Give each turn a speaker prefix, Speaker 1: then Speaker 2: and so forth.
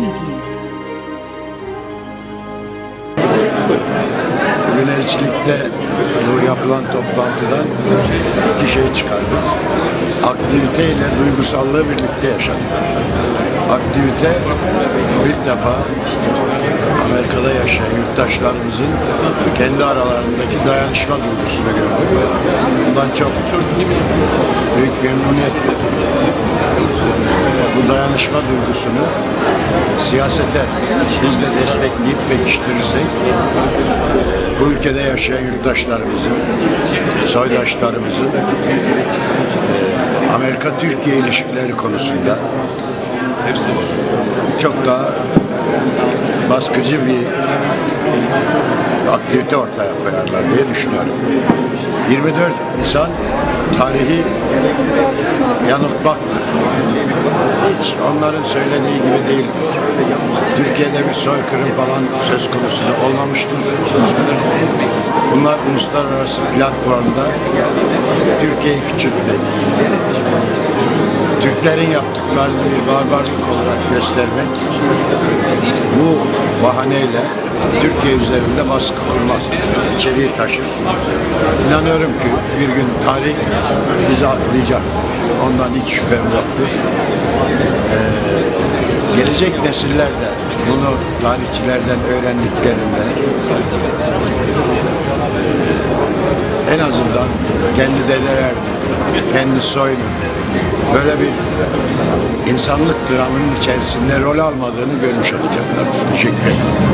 Speaker 1: preview.
Speaker 2: Bugün elçilikte bu yapılan toplantıdan iki şey çıkardım. Aktivite ile duygusallığı birlikte yaşadık. Aktivite ilk defa Amerika'da yaşayan yurttaşlarımızın kendi aralarındaki dayanışma duygusunu gördüm. Bundan çok büyük memnuniyet. Bu dayanışma duygusunu siyasete biz de destekleyip pekiştirirsek bu ülkede yaşayan yurttaşlarımızın, soydaşlarımızın e, Amerika-Türkiye ilişkileri konusunda çok daha baskıcı bir aktivite ortaya koyarlar diye düşünüyorum. 24 Nisan tarihi yanıltmaktır. Hiç onların söylediği gibi değildir. Türkiye'de bir soykırım falan söz konusu olmamıştır. Bunlar uluslararası platformda Türkiye'yi küçültmek, Türklerin yaptıklarını bir barbarlık olarak göstermek, bu bahaneyle Türkiye üzerinde baskı kurmak içeriği taşır. İnanıyorum ki bir gün tarih bizi aklayacak. Ondan hiç şüphem yoktur. Ee, gelecek nesiller de bunu tarihçilerden öğrendiklerinde en azından kendi dedeler, kendi soyunun böyle bir insanlık dramının içerisinde rol almadığını görmüş olacaklar. Teşekkür ederim.